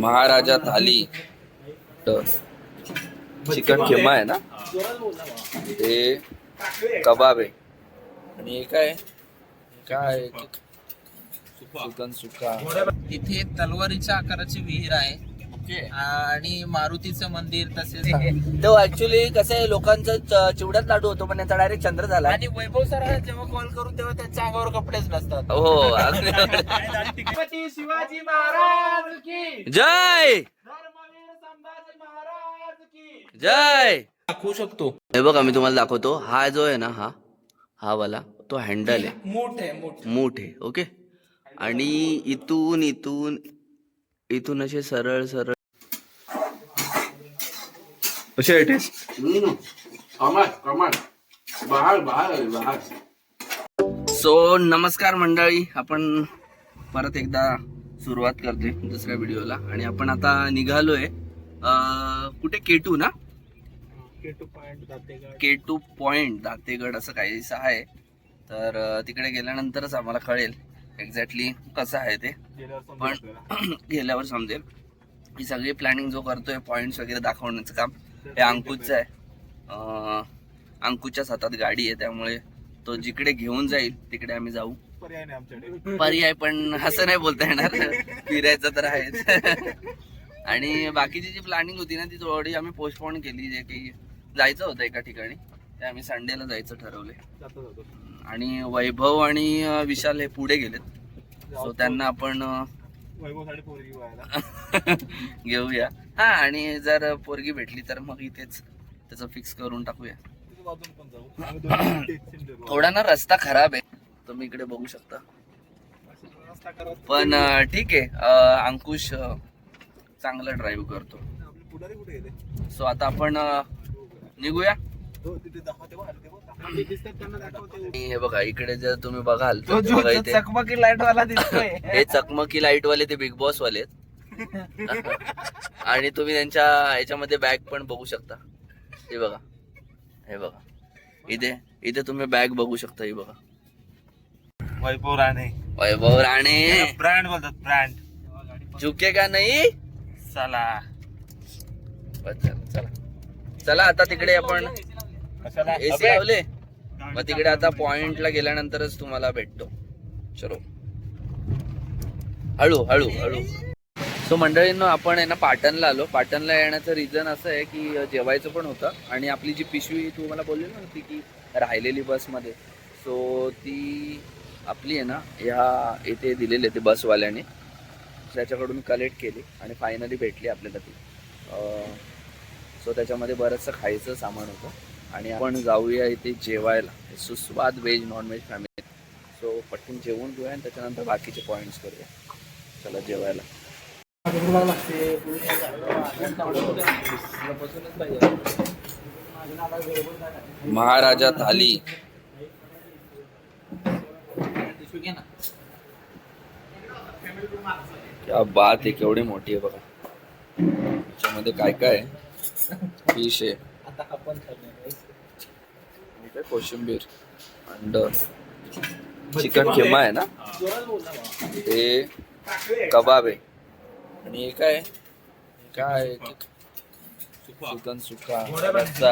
महाराजा थाली. Chicken खेमा आहे ना? हे कबाब आहे. आणि हे काय? काय? चिकन सुका. तिथे तलवारीच्या आकाराची विहीर आहे. आणि मारुतीचं मंदिर तसेच तो ऍक्च्युली कसं आहे लोकांचा चिवड्यात लाडू होतो पण डायरेक्ट चंद्र झाला. आणि वैभव सर जेव्हा कॉल करू तेव्हा त्यांच्या अंगावर कपडेच नसतात. हो छत्रपती शिवाजी महाराज की. जय! धर्मवीर संभाजी महाराज की. जय! दाखवू शकतो. हे बघा मी तुम्हाला दाखवतो. हा जो आहे ना हा हा वाला तो हँडल आहे. मोठ आहे मोठ. मूठ आहे ओके? आणि इथून इथून इथून असे सरळ सरळ कसे आहे टेस्ट सो नमस्कार मंडळी. आपण परत एकदा सुरुवात करतोय दुसऱ्या व्हिडिओला. आणि आपण आता निघालोय कुठे? केटू ना? K two point Dategad. असं काहीसं आहे. तर तिकडे गेल्यानंतरच आम्हाला कळेल एक्झॅक्टली कसं आहे ते. पण गेल्यावर समजेल. ही सगळी प्लॅनिंग जो करतोय पॉइंट्स वगैरे दाखवण्याचं काम. हे अंकुशचं आहे. अंकुशच्याच हातात गाडी आहे त्यामुळे तो जिकडे घेऊन जाईल तिकडे आम्ही जाऊ. पर्याय पण असं नाही बोलता येणार. फिरायचं तर आहेच. आणि बाकीची जी प्लॅनिंग होती ना ती थोडी आम्ही पोस्टपोन केली जे की जायचं होतं एका ठिकाणी. ते आम्ही संडेला जायचं ठरवले आणि वैभव आणि विशाल हे पुढे गेलेत. सो त्यांना आपण घेऊया. हा आणि जर पोरगी भेटली तर मग इथेच त्याचं फिक्स करून टाकूया. थोडा ना रस्ता खराब आहे. तुम्ही इकडे बघू शकता. पण ठीक आहे. अंकुश चांगला ड्राईव्ह करतो. सो आता आपण अं, निघूया. आणि हे बघा इकडे जर तुम्ही बघाल तर बघा इथे चकमकी लाइट वाला दिसतोय. हे चकमकी लाइट वाले ते बिग बॉस वाले आहेत. आणि तुम्ही त्यांच्या ह्याच्यामध्ये बॅग पण बघू शकता. हे बघा हे बघा. इथे इथे तुम्ही बॅग बघू शकता ही बघा. वैभव राणे. वैभव राणे. ब्रँड बोलतात ब्रँड झुके का नाही? चला. बस चला चला. चला आता तिकडे आपण एसी लावले. मग तिकडे आता पॉइंटला गेल्यानंतरच तुम्हाला भेटतो. चलो. हळू हळू हळू. सो मंडळींनो आपण आहे ना पाटणला आलो. पाटणला येण्याचं रिझन असं आहे की जेवायचं पण होतं. आणि आपली जी पिशवी तू मला बोलली ना ती की राहिलेली बसमध्ये. सो ती आपली आहे ना ह्या इथे दिलेली आहे ते बसवाल्याने. त्याच्याकडून कलेक्ट केली आणि फायनली भेटली आपल्याला ती. सो त्याच्यामध्ये बरंचसं खायचं सामान होतं. आणि आपण जाऊया इथे जेवायला. Suswad veg non veg family so पटकन जेवून घेऊया आणि त्याच्यानंतर बाकीचे पॉईंट्स करूया. चला जेवायला. महाराजा थाली. क्या बात आहे केवढी मोठी आहे बघा. त्याच्यामध्ये काय काय आहे? फिश आहे. आणि काय कोशिंबीर अंड चिकन खेमा आहे. ना? हे कबाब आहे. आणि हे काय काय चिकन सुका रस्सा.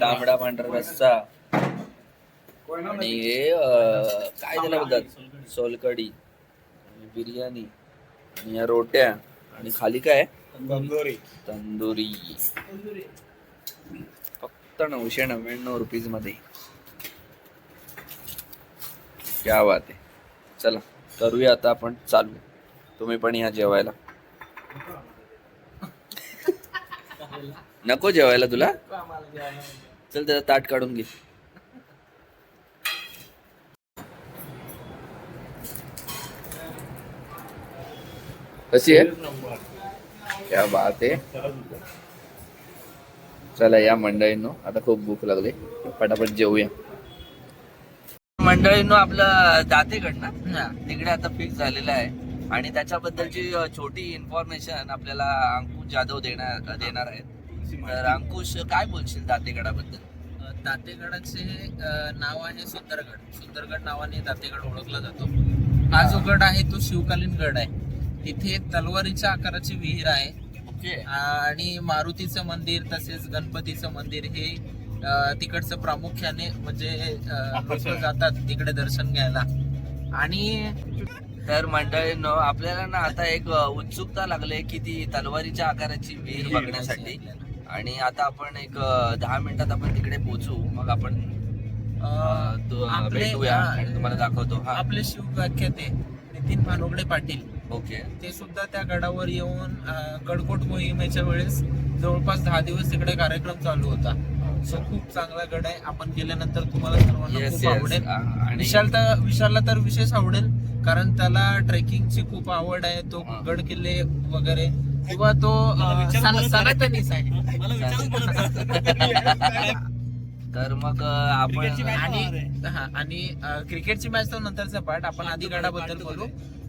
तांबडा. पांढरा रस्सा. आणि हे काय त्याला बोलतात? सोलकडी बिर्याणी. आणि या रोट्या. आणि खाली काय आहे? तंदुरी. फक्त नऊशे नव्याण्णव रुपीजमध्ये. क्या बात आहे. चला करूया आता आपण चालू. तुम्ही पण या जेवायला. नको जेवायला तुला? चल त्याचा ताट काढून घे. कशी आहे? क्या बात आहे. चला या मंडळींनो आता खूप भूक लागली. पटापट जेवूया. मंडळींनो आपलं दातेगड ना? तिकडे आता फिक्स झालेलं आहे. आणि त्याच्याबद्दलची छोटी इन्फॉर्मेशन आपल्याला अंकुश जाधव देणार देणार आहेत. तर अंकुश काय बोलशील दातेगडाबद्दल दातेगडाचे नाव आहे सुंदरगड. सुंदरगड नावाने दातेगड ओळखला जातो. हा जो गड आहे तो शिवकालीन गड आहे. तिथे तलवारीच्या आकाराची विहीर आहे. ओके. आणि मारुतीचं मंदिर तसेच गणपतीचं मंदिर हे तिकडचं प्रामुख्याने म्हणजे लोक जातात तिकडे दर्शन घ्यायला. आणि तर मंडळींनो आपल्याला ना आता एक उत्सुकता लागली की ती तलवारीच्या आकाराची विहीर बघण्यासाठी. आणि आता आपण एक दहा मिनिटात आपण तिकडे पोहोचू. मग आपण भेटूया हा. आणि तुम्हाला दाखवतो. हा. आपले शिवव्याख्याते नितीन भानोगडे पाटील. ओके. ते सुद्धा त्या गडावर येऊन गडकोट मोहिमेच्या वेळेस जवळपास दहा दिवस तिकडे कार्यक्रम चालू होता. सो खूप चांगला गड आहे. आपण गेल्यानंतर तुम्हाला सर्वांना खूप आवडेल. विशाल तर विशालला तर विशेष आवडेल कारण त्याला ट्रेकिंगची खूप आवड आहे. तो. गड किल्ले वगैरे किंवा तो सनातनीच आहे. तर मग आपण आणि क्रिकेटची मॅच तर नंतरचा पार्ट आपण आधी गडाबद्दल बोलू.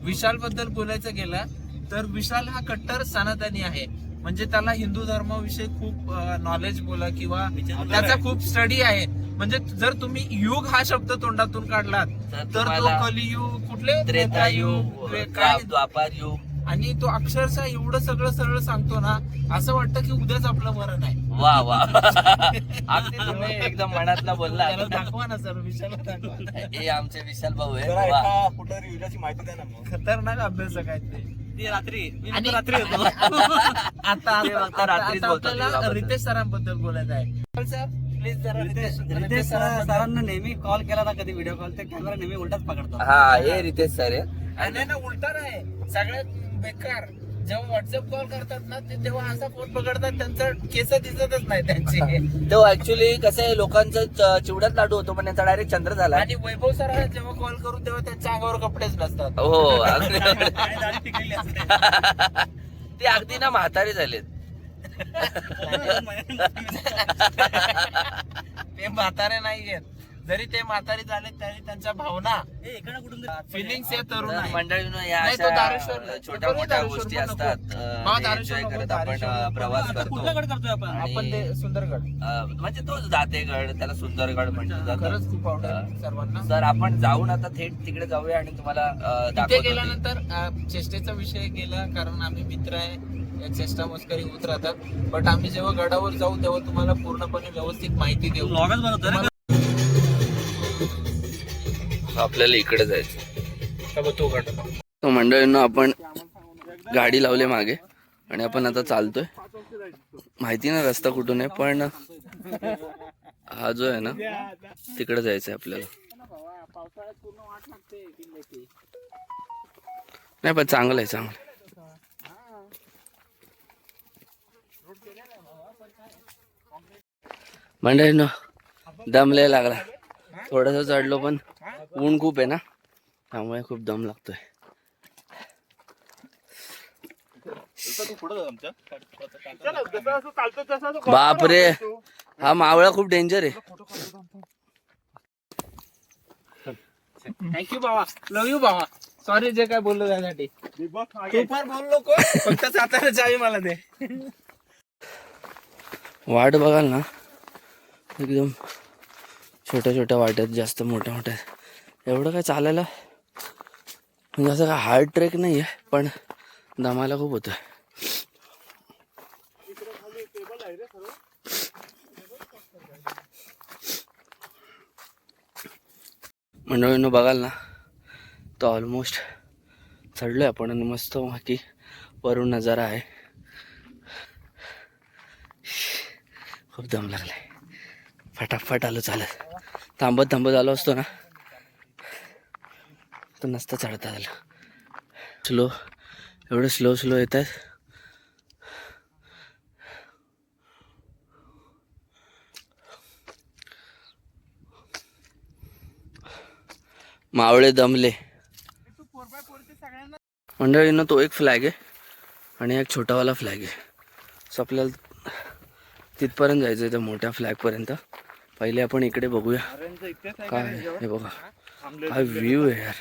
विशाल बद्दल बोलायचं गेलं तर विशाल हा कट्टर सनातनी आहे. म्हणजे त्याला हिंदू धर्माविषयी खूप नॉलेज बोला किंवा त्याचा खूप स्टडी आहे. म्हणजे जर तुम्ही युग हा शब्द तोंडातून काढलात तर तो कलियुग कुठले? त्रेतायुग त्रे- काय द्वापार युग आणि तो अक्षरशः एवढं सगळं सरळ सांगतो ना असं वाटतं की उद्याच आपलं मरण आहे. वा वा. अगदी तुम्ही एकदम मनातला बोलला. त्याला दाखवा ना सर विशाला दाखवा. हे आमचे विशाल भाऊ आहे वा. कुठं रिव्ह्यूची माहिती द्या ना मग. खतरनाक अभ्यास काय ते? ती रात्री आणि रात्री होतो. आता ते फक्त आता- रात्रीच आता बोलतात आपल्याला देवाबद्दल. रितेश सरांबद्दल बोलायचं आहे. सर प्लीज जरा रितेश रितेश सरांबद्दल- सरांना नेहमी कॉल केला ना कधी व्हिडिओ कॉल ते कॅमेरा नेहमी उलटाच पकडतात हा हे रितेश सर आहे आणि ना उलटा नाही. सगळ्यात बेकार. जेव्हा व्हॉट्सअप कॉल करतात ना ते तेव्हा असा फोन पकडतात त्यांचं केस दिसतच नाही त्यांचे. तो ऍक्च्युली कसं आहे लोकांचं चिवड्यात लाडू होतो पण त्यांचा डायरेक्ट चंद्र झाला. आणि वैभव सर जेव्हा कॉल करू तेव्हा त्यांच्या अंगावर कपडेच नसतात. हो अगदी. ते अगदी ना म्हातारे झालेत. ते म्हातारे नाही आहेत. जरी ते म्हातारे झाले तरी त्यांच्या भावना फिलिंग्स तरुण अशा दारेश्वर- छोट्या मोठ्या गोष्टी. असतात एन्जॉय करत आपण. प्रवास करतो. आपण? ते सुंदरगड. म्हणजे तोच जातेगड त्याला सुंदरगड म्हटलं जातं. खरंच खूप आवडेल अ, सर्वांना. तर आपण जाऊन आता थेट तिकडे जाऊया आणि तुम्हाला तिथे. गेल्यानंतर चेष्टेचा विषय गेला कारण आम्ही मित्र आहे चेष्टा मस्करी होत राहतात. बट आम्ही जेव्हा गडावर जाऊ तेव्हा तुम्हाला पूर्णपणे व्यवस्थित माहिती देऊ. आपल्याला इकडे जायचं. तो तो मंडळींना आपण गाडी लावली मागे आणि आपण आता चालतोय. माहिती ना रस्ता कुठून आहे पण हा जो आहे ना तिकडे जायचंय आपल्याला. नाही पण चांगलं आहे चांगलं मंडळींना मंडळींनो दमले लागला. थोडस चढलो पण ऊन खूप आहे ना त्यामुळे खूप दम लागतोय. बापरे हा मावळा खूप डेंजर आहे. थँक्यू बाबा. लव यू बाबा. सॉरी जे काय बोललो त्यासाठी. तू फार बोल नको फक्त सातारा चावी मला दे. वाट बघाल ना एकदम छोट्या छोट्या वाट्यात जास्त मोठ्या मोठ्या एवढं काय चालायला? म्हणजे असं काय हार्ड ट्रेक नाही आहे पण दमायला खूप होतं मंडळींनो बघाल ना तर ऑलमोस्ट चढलो आहे आपण आणि मस्त बाकी वरून नजारा आहे. खूप दम लागलाय. फटाफट आलो चालत थांबत थांबत आलो असतो ना. तर नसतं चढता आलं. स्लो एवढं स्लो स्लो येत आहेत. मावळे दमले. मंडळीनं तो एक फ्लॅग आहे आणि एक छोटावाला फ्लॅग आहे. सो आपल्याला तिथपर्यंत जायचं आहे त्या मोठ्या फ्लॅगपर्यंत पहिले आपण इकडे बघूया. काय. हे बघा. काय व्ह्यू आहे यार.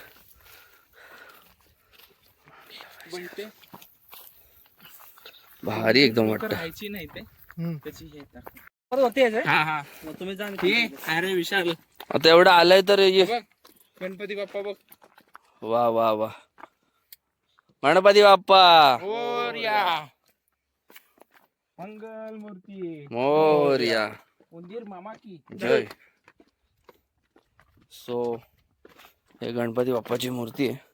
भारी एकदम वाटतं. राहायची नाही ते. त्याची हे तर. होते हा हा. तुम्ही जा हे? अरे विशाल. आता एवढं आलंय तर ये. गणपती बाप्पा बघ. वा वा वा. गणपती बाप्पा. मंगल मूर्ती मोर्या. उंदीर मामा की. जय. सो हे गणपती बाप्पाची मूर्ती आहे.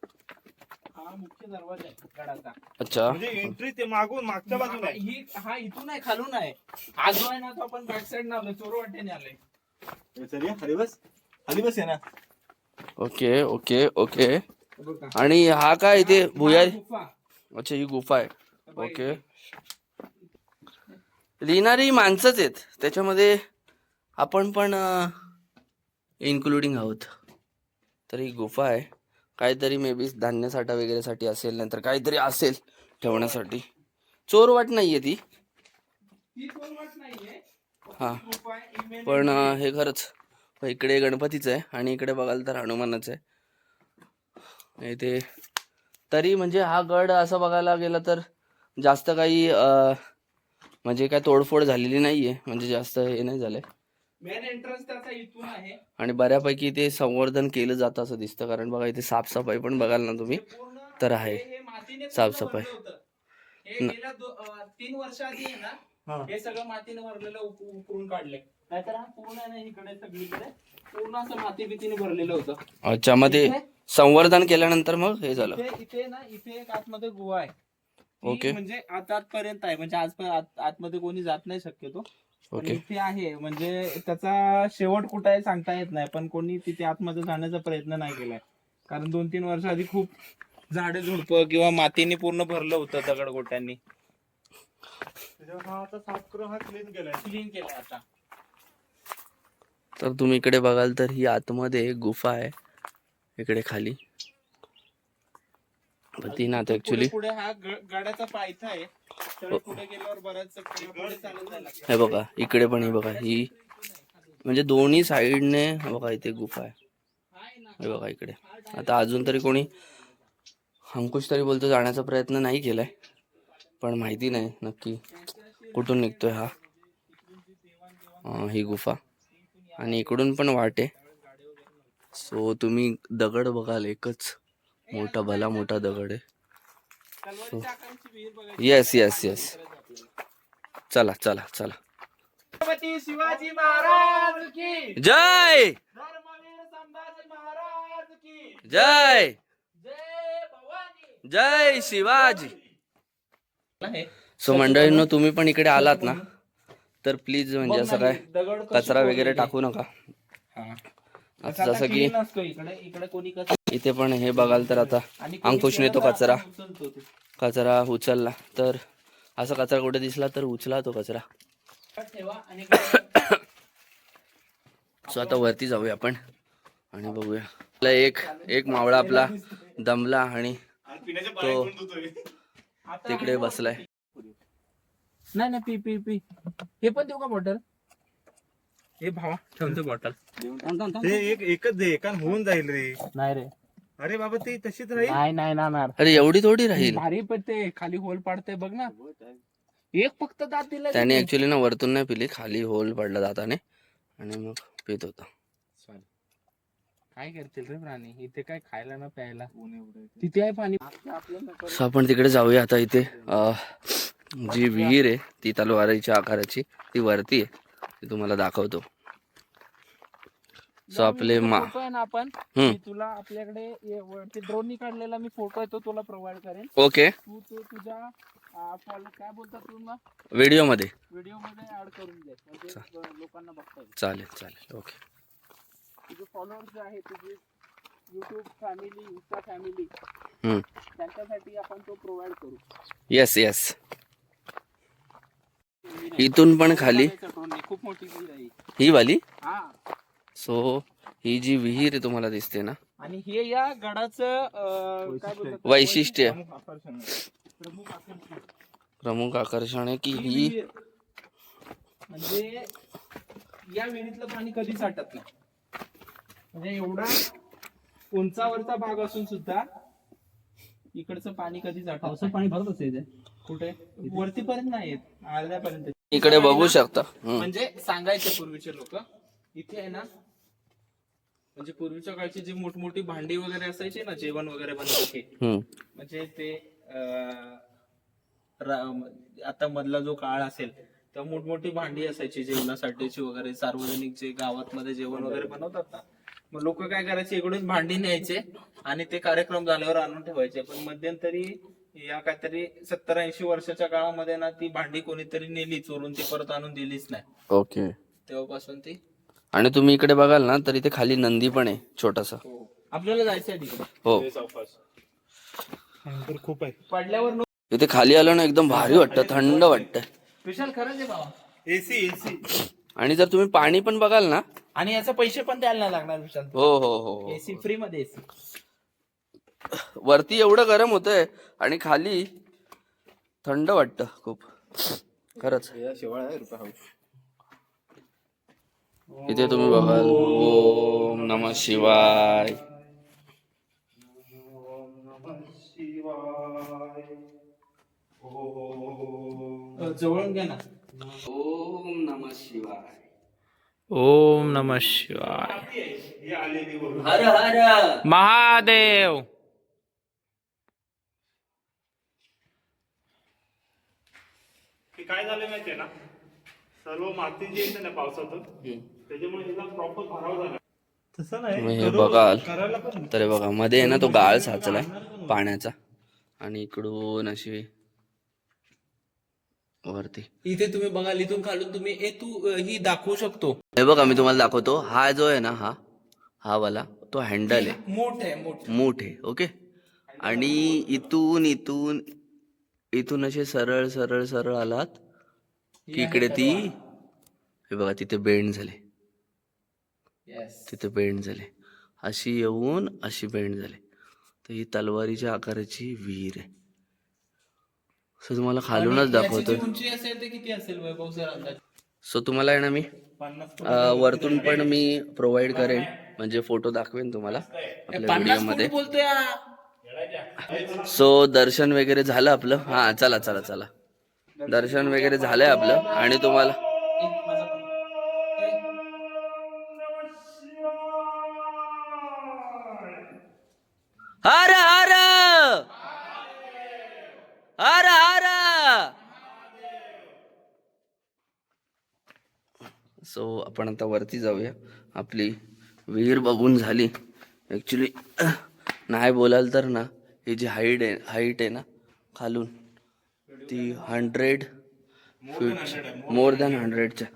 मुख्य दरवाजा आहे गडाचा. अच्छा. म्हणजे एंट्री ते मागून मागच्या बाजूला आहे. ही हा इथून आहे खालून आहे. हा जो आहे ना तो आपण बॅक साइड ना आलोय चोर वाटेने आलोय. हे चल या, खाली बस. खाली बस आहे ना. Okay okay okay. हे बघा. आणि हा काय इथे भुया हा गुफा. अच्छा ही गुफा आहे. बघा ओके. इथे. लिहिणारी माणसंच आहेत. त्याच्यामध्ये आपण पण इन्क्लुडिंग आहोत. तर ही गुफा आहे. काहीतरी मे बी धान्य साठा वगैरेसाठी असेल नंतर काहीतरी असेल ठेवण्यासाठी. ती. ती चोर वाट नाहीये. हा. आहे, ही पण हे खरंच इकडे गणपतीचं आहे आणि इकडे बघाल तर हनुमानाचं आहे. इथे तरी म्हणजे हा गड असं बघायला गेला तर जास्त काही म्हणजे काय तोडफोड झालेली नाहीये. म्हणजे जास्त हे नाही झालंय. मेन एंट्रन्स त्याचा इथून आहे. आणि बऱ्यापैकी ते संवर्धन केलं जातं असं दिसतं कारण बघा इथे साफसफाई पण बघाल ना तुम्ही तर आहे. साफसफाई. हे तीन वर्ष आधी आहे ना हा. सगळं मातीने भरलेलं उकरून काढले नाहीतर हा पूर्ण आहे ना इकडे सगळीकडे पूर्ण असं माती बितीने भरलेलं होतं. अच्छा मग ते इथे- संवर्धन केल्यानंतर मग हे झालं. इथे इथे ना इथे एक आतमध्ये गुहा आहे. ती ओके. म्हणजे आत आतपर्यंत आहे म्हणजे आज आत- आतमध्ये कोणी जात नाही शक्यतो. ओके इथे आहे. म्हणजे त्याचा शेवट कुठे आहे सांगता येत नाही. पण कोणी तिथे आतमध्ये जाण्याचा प्रयत्न नाही केलाय. कारण दोन तीन वर्ष आधी खूप झाडे झुडपं किंवा मातीने पूर्ण भरलं होतं दगडगोट्यांनी. त्याच्यावर हा आता साफ करून हा क्लीन केलाय. क्लीन केलंय आता. तर तुम्ही इकडे बघाल तर ही आतमध्ये एक गुफा आहे. इकडे खाली. पण ती ना ऍक्च्युली पुढे हा ग- गडाचा पायथा आहे. तर पुढे गेल्यावर बराच पुढे पुढे चालत जायला लागतं. हे बघा इकडे पण ही बघा ही म्हणजे दोन्ही साईडने बघा इथे गुफा आहे. हे बघा इकडे. आता अजून तरी कोणी अंकुश तरी बोलतो जाण्याचा प्रयत्न नाही केलाय. पण माहिती नाही नक्की कुठून निघतोय हा. अं, ही गुफा. आणि इकडून पण वाट आहे. सो तुम्ही दगड बघाल एकच. मोठा भला मोठा दगड आहे. येस येस येस चला चला चला. छत्रपती शिवाजी महाराज की. जय! धर्मवीर संभाजी महाराज की. जय! जय भवानी. जय शिवाजी. सो मंडळींनो तुम्ही पण इकडे आलात ना? तर प्लीज म्हणजे असं काय कचरा वगैरे? टाकू नका. हा. जसं की इथे पण हे बघाल तर आता आणि कोणी अंकुशने तो केला तर कचरा. कचरा उचलला तर असा कचरा कुठे दिसला तर उचला तो कचरा. सो आता वरती जाऊया आपण आणि बघूया. आपला एक एक मावळा आपला दमला आणि तो तिकडे बसलाय. नाही नाही पी पी पी. हे पण देऊ का बॉटल हे भावा ठेवतो बॉटल एक एकच दे कारण होऊन जाईल रे. नाही रे. अरे बाबा ती तशीच राहील? नाही नाही नाणार अरे एवढी थोडी राहील. भारी पण ते खाली होल पाडते बघ ना. एक फक्त दात दिला त्याने ऍक्च्युली ना वरतून नाही पिली खाली होल पडला जाताने आणि मग पित होता. काय करतील रे प्राणी? इथे काय खायला ना प्यायला. तिथे आहे पाणी. सो आपण तिकडे जाऊया आता इथे. अं, जी विहीर आहे ती तलवारीच्या आकाराची ती वरती आहे. ती तुम्हाला दाखवतो. सो आपले मा ना आपण. मी तुला आपल्याकडे ड्रोन काढलेला मी फोटो आहे तो तुला प्रोव्हाइड करेन. ओके तू तो तुझ्या follow- काय बोलतात तुला? व्हिडिओमध्ये व्हिडिओमध्ये ऍड करून दे म्हणजे लोकांना बघता येईल. चालेल चालेल. ओके तुझे फॉलोअर्स जे आहे तुझी युट्यूब फॅमिली इंस्टा फॅमिली हम्म. त्यांच्यासाठी आपण तो प्रोव्हाइड करू. येस येस इथून पण खाली? ड्रोन खूप मोठी आहे. ही. ही वाली? हा. सो ही जी विहीर आहे तुम्हाला दिसते ना आणि हे या गडाचं काय वैशिष्ट्य. प्रमुख आकर्षण आहे. प्रमुख आकर्षण. प्रमुख आकर्षण आहे की ही विहीर म्हणजे या विहिरीतलं पाणी कधी साठत नाही. म्हणजे एवढा उंचावरचा भाग असून सुद्धा इकडचं पाणी कधी साठत पावसात पाणी भरत असते इथे. कुठे? वरतीपर्यंत नाही येत. अर्ध्यापर्यंत इकडे बघू शकता. म्हणजे सांगायचे पूर्वीचे लोक इथे आहे ना म्हणजे पूर्वीच्या काळची जी मोठमोठी भांडी वगैरे असायची ना जेवण वगैरे बनवायची. म्हणजे ते अं, रा- आता मधला जो काळ असेल तेव्हा मोठमोठी भांडी असायची जेवणासाठीची वगैरे सार्वजनिक जे गावात मध्ये जेवण वगैरे बनवतात ना मग लोक काय करायचे इकडून भांडी न्यायचे आणि ते कार्यक्रम झाल्यावर आणून ठेवायचे. पण मध्यंतरी या काहीतरी सत्तर ऐंशी वर्षाच्या काळामध्ये ना ती भांडी कोणीतरी नेली चोरून ती परत आणून दिलीच नाही. ओके. तेव्हापासून ती आणि तुम्ही इकडे बघाल ना तर इथे खाली नंदी पण आहे छोटासा. आपल्याला जायचंय तिकडे. हो. खूप आहे. पडल्यावर नो- इथे खाली आलं ना एकदम भारी वाटतं थंड वाटतं. विशाल खरंच आहे बाबा. एसी एसी आणि जर तुम्ही पाणी पण बघाल ना आणि याचे पैसे पण द्यायला नाही लागणार विशाल. हो हो हो हो. एसी फ्री मध्ये एसी वरती एवढं गरम होतंय आणि खाली थंड वाटतं खूप. खरंच. इथे तुम्ही बघाल. ओम नम शिवाय. जवळून घ्या ना. ओम नम शिवाय. ओम नम शिवाय. ही हर हर. महादेव. हे काय झालं माहितीये ना? सर्व माती जी येते ना पावसातून. त्याच्यामुळे हिला प्रॉपर भराव झाला तसं तुम्ही नाही हे करू- बघाल करायला पण. तर हे बघा मध्ये आहे ना तो गाळ साचलाय पाण्याचा. आणि इकडून अशी वरती. इथे तुम्ही बघाल इथून खालून तुम्ही ए तू ही दाखवू शकतो. हे बघा मी तुम्हाला दाखवतो. हा जो आहे ना हा हा वाला तो हँडल आहे. मोठ आहे मोठ. मोठ आहे ओके? आणि इथून इथून इथून असे सरळ सरळ सरळ आलात की इकडे ती हे बघा तिथे बेंड झाले. तिथे बेंड झाले. अशी येऊन अशी बेंड झाले. तर ही तलवारीच्या आकाराची विहीर आहे. सो तुम्हाला खालूनच दाखवतोय. उंची असेल ते किती असेल वैभव सर अंदाज? सो तुम्हाला आहे ना मी अं, वरतून पण मी प्रोव्हाइड करेन. म्हणजे फोटो दाखवेन तुम्हाला आपल्या व्हिडिओमध्ये हा. सो दर्शन वगैरे झालं आपलं? हा चला चला चला. दर्शन वगैरे झालंय आपलं. आणि तुम्हाला सो आपण आता वरती जाऊया. आपली विहीर बघून झाली. ॲक्च्युली नाही बोलाल तर ना ही जी हाईट आहे हाईट आहे ना खालून ती हंड्रेड फीट मोर दॅन हंड्रेडच्या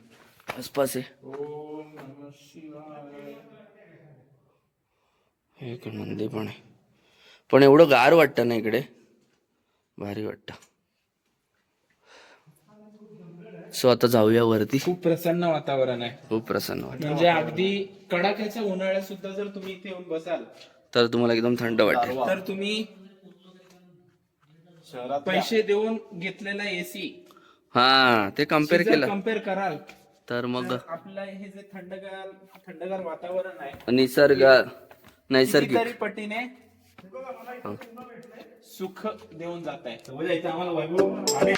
आसपास आहे. एक नंदी पण आहे. पण एवढं गार वाटतं ना इकडे? भारी वाटतं. सो आता जाऊया वरती. खूप प्रसन्न वातावरण आहे. खूप प्रसन्न वाटत म्हणजे अगदी कडाक्याच्या उन्हाळ्यात सुद्धा जर तुम्ही इथे येऊन बसाल तर तुम्हाला एकदम थंड वाटेल. तर तुम्ही पैसे देऊन घेतलेला एसी हा ते कंपेअर केलं. कंपेअर कराल तर मग तर आपलं हे जे थंडगार थंडगार वातावरण आहे निसर्ग नैसर्गिक. कितीतरी पटीने सुख देऊन जात आहे आम्हाला वैभव आणि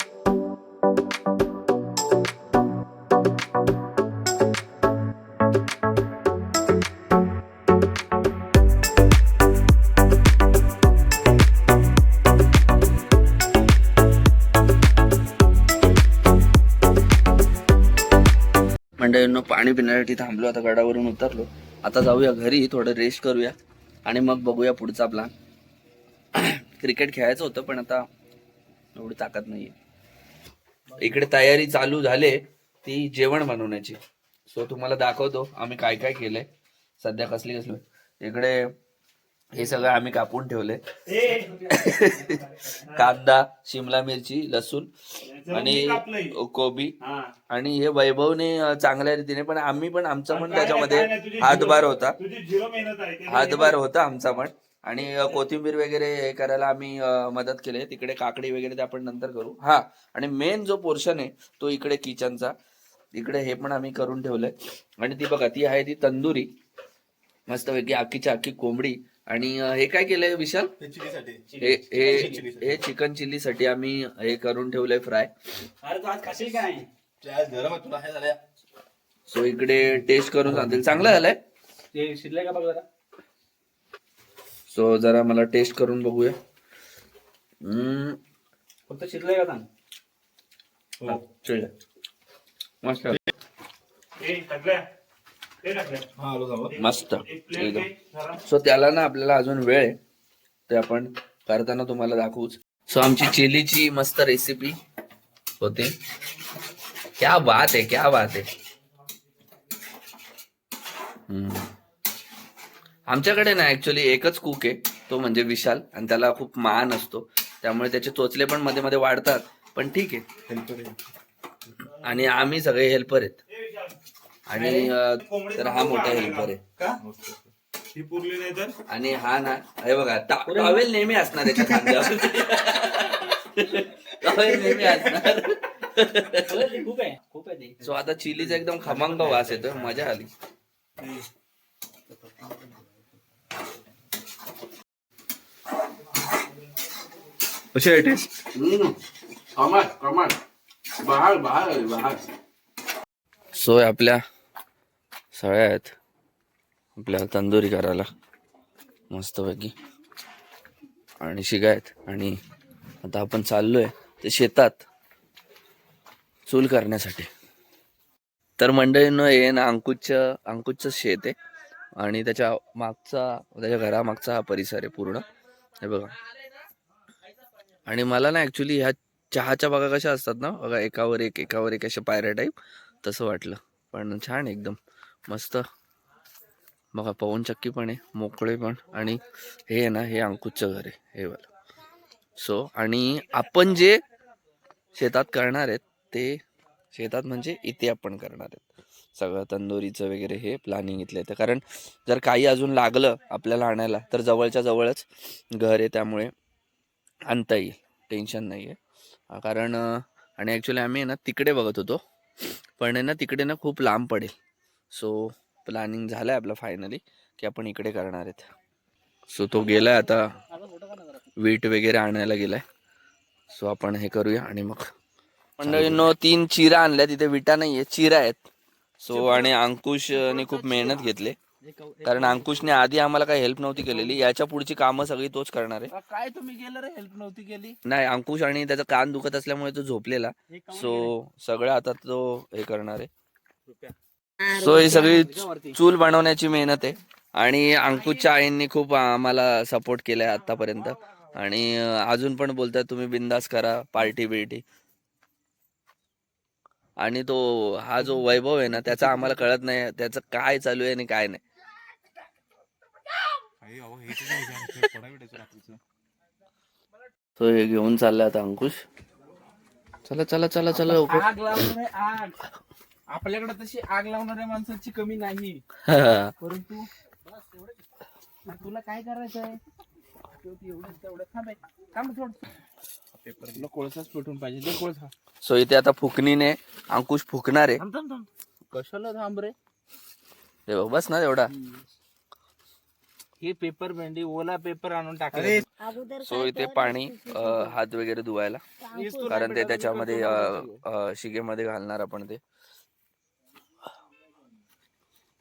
पाणी पिण्यासाठी थांबलो आता गडावरून उतरलो. आता जाऊया घरी थोडं रेस्ट करूया आणि मग बघूया पुढचा प्लान क्रिकेट खेळायचं होतं पण आता एवढी ताकद नाहीये. इकडे तयारी चालू झाले ती जेवण बनवण्याची. सो तुम्हाला दाखवतो आम्ही काय काय केलंय. सध्या कसली कसली इकडे हे सगळं आम्ही कापून ठेवले. कांदा शिमला मिरची लसूण आणि कोबी. आणि हे वैभवने चांगल्या रीतीने पण आम्ही पण आमचा पण त्याच्यामध्ये हातभार होता. हातभार होता आमचा पण. आणि कोथिंबीर वगैरे हे करायला आम्ही मदत केली. तिकडे काकडी वगैरे ते आपण नंतर करू. हा. आणि मेन जो पोर्शन आहे तो इकडे किचनचा. इकडे हे पण आम्ही करून ठेवलंय. आणि ती बघा ती आहे ती तंदुरी. मस्तपैकी आखीची आखी कोंबडी. आणि हे काय केलंय विशाल? हे हे हे चिकन चिल्ली साठी आम्ही हे करून ठेवलंय फ्राय. अरे तू आज खाशील का नाही? सो इकडे टेस्ट करून सांगतील. चांगलं झालंय? ते का बघ जरा? सो जरा मला टेस्ट करून बघूया. हम्म, फक्त शिजले का सांग? हो. मस्त. ए मस्त. एकदम. सो त्याला ना आपल्याला अजून वेळ आहे. ते आपण करताना तुम्हाला दाखवूच. सो आमची चिलीची मस्त रेसिपी होते. क्या बात आहे क्या बात आहे. हम्म. आमच्याकडे ना ऍक्च्युली एकच कुक आहे. तो म्हणजे विशाल. आणि त्याला खूप मान असतो. त्यामुळे त्याचे चोचले पण मध्ये मध्ये वाढतात. पण ठीक आहे. आणि आम्ही सगळे हेल्पर आहेत. आणि तर हा मोठा हेल्पर आहे. ही पुरली नाही तर? आणि हा ना हे बघा टॉवेल नेहमी असणार याच्या खांद्यावर. टॉवेल नेहमी असणार. खूप आहे खूप आहे ते. सो आता चिलीचा एकदम खमंग वास येतोय मजा आली. कशी आहे टेस्ट कमाल कमाल. बहार बहार बहार सोय आपल्या सळ्या आहेत. आपल्या तंदुरी करायला मस्तपैकी. आणि शिगा आहेत. आणि आता आपण चाललो आहे ते शेतात चूल करण्यासाठी. तर मंडळींनो हे ना अंकुशचं अंकुशचं शेत आहे. आणि त्याच्या मागचा त्याच्या घरामागचा हा परिसर आहे पूर्ण. हे बघा. आणि मला ना ॲक्च्युली ह्या चहाच्या बागा कशा असतात ना बघा एकावर एक एकावर एक अशा पायऱ्या टाईप तसं वाटलं. पण छान एकदम. मस्त. बघा पवन चक्की पण आहे मोकळे पण. आणि हे आहे ना हे अंकुशचं घर आहे हे वाला सो आणि आपण जे शेतात करणार आहेत ते शेतात म्हणजे इथे आपण करणार आहेत. सगळं तंदुरीचं वगैरे हे प्लॅनिंग इथलं येतं कारण जर काही अजून लागलं आपल्याला आणायला तर जवळच्या जवळच घर आहे त्यामुळे आणता येईल. टेन्शन नाही आहे कारण आणि ॲक्च्युली आम्ही आहे ना तिकडे बघत होतो. पण आहे ना तिकडे ना खूप लांब पडेल. सो प्लॅनिंग झालं आहे आपलं फायनली की आपण इकडे करणार आहेत. सो तो गेला आहे. आता वीट वगैरे आणायला गेलाय. सो आपण हे करूया आणि मग मंडळींनो तीन चिरा आणल्या तिथे विटा नाही आहे चिरा आहेत. सो आणि अंकुशने खूप मेहनत घेतली. कारण अंकुशने आधी आम्हाला काही हेल्प नव्हती केलेली. याच्या पुढची कामं सगळी तोच करणार आहे. काय तुम्ही गेलं रे? हेल्प नव्हती केली? नाही अंकुश आणि त्याचा कान दुखत असल्यामुळे तो झोपलेला. सो सगळं आता तो हे करणार आहे. सो ही सगळी चूल बनवण्याची मेहनत आहे. आणि अंकुशच्या आईंनी खूप आम्हाला सपोर्ट केलाय आतापर्यंत आणि अजून पण बोलतात तुम्ही बिंदास करा पार्टी बिर्टी. आणि तो हा जो वैभव आहे ना त्याचा आम्हाला कळत नाही त्याचं काय चालू आहे आणि काय नाही. तो हे घेऊन चाललाय आता अंकुश. चला चला चला चला आपल्याकडे तशी आग लावणाऱ्या माणसाची कमी नाही. परंतु तुला काय करायचंय शेवटी एवढं तेवढं थांब थांब थोड तुला कोळसाच पेटून पाहिजे. ते कोळसा. सो इथे आता फुकणीने अंकुश फुकणार आहे. थांब थांब थांब. कशाला थांब रे? ते बघ बस ना तेवढा. हे पेपर भेंडी ओला पेपर आणून टाकले. सो इथे पाणी अं, हात वगैरे धुवायला. कारण ते त्याच्यामध्ये अं, अं, शिगेमध्ये घालणार आपण ते.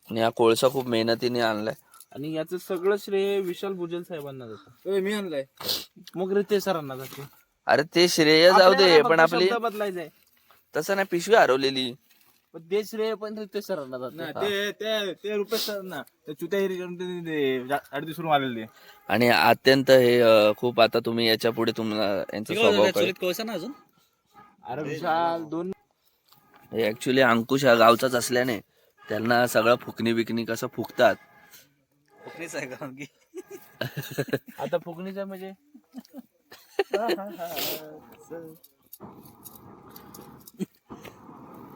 आणि हा कोळसा खूप मेहनतीने आणलाय. आणि याचं सगळं श्रेय विशाल भुजल साहेबांना जातं. मी आणलाय. मग रितेश सरांना जाते. अरे ते श्रेय जाऊ दे आपल्याला पण फक्त आपली शब्द बदलायचंय तसं नाही पिशवी हरवलेली. पण ते श्रेय पण रितेश सरांना जाते. ते ते ते रुपेश सर ना ते चुत्या आलेले आणि अत्यंत हे अं, खूप आता तुम्ही याच्यापुढे तुम्हाला यांचा स्वभाव कळेल. चुलीत कोळसा ना अजून? अरे विशाल दोन हे ऍक्च्युली अंकुश हा गावचाच असल्याने त्यांना सगळं फुकणी बिकणी कसं फुकतात? कोकणीच आहे की आता फुकणीचं म्हणजे?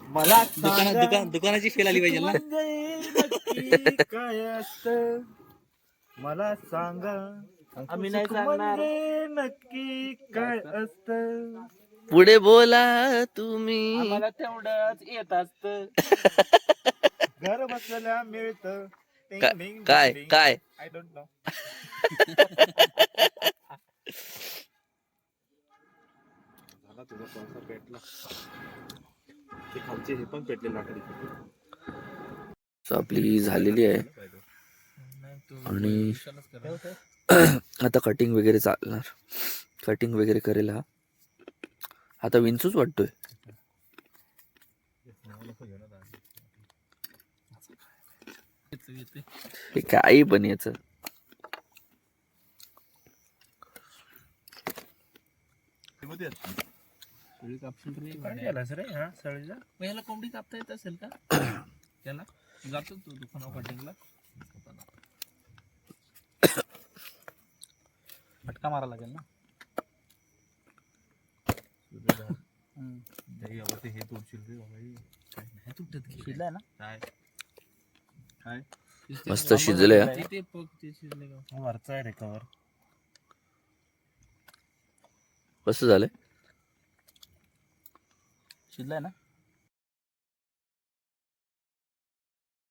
मला दुकानात दुकान दुकानाची फेल आली पाहिजे ना. नक्की काय असत मला सांगा आम्ही नाही सांगणार. म्हणजे नक्की काय असत? पुढे बोला तुम्ही. आम्हाला तेवढंच येत असत. घर बसल्या मिळत. का- काय काय? आय डोंट नो झाला तुझा कोळसा पेटला. ते खालचे हे पण पेटले लाकडी. So आपली झालेली आहे. आणि. आता कटिंग वगैरे चालणार. कटिंग वगैरे करेल हा. आता विंचूच वाटतोय. हे काही पण याचं. हा याला कोंबडी कापता येत असेल का? त्याला जातो तू दुकानावर कटिंगला. फटका मारा लागेल ना. हे तोडशील रे बाबा हे. नाही तुटत. शिजलाय ना? काय? मस्त शिजले. वरचा आहे रे कवर कसं झालंय? शिजलाय ना?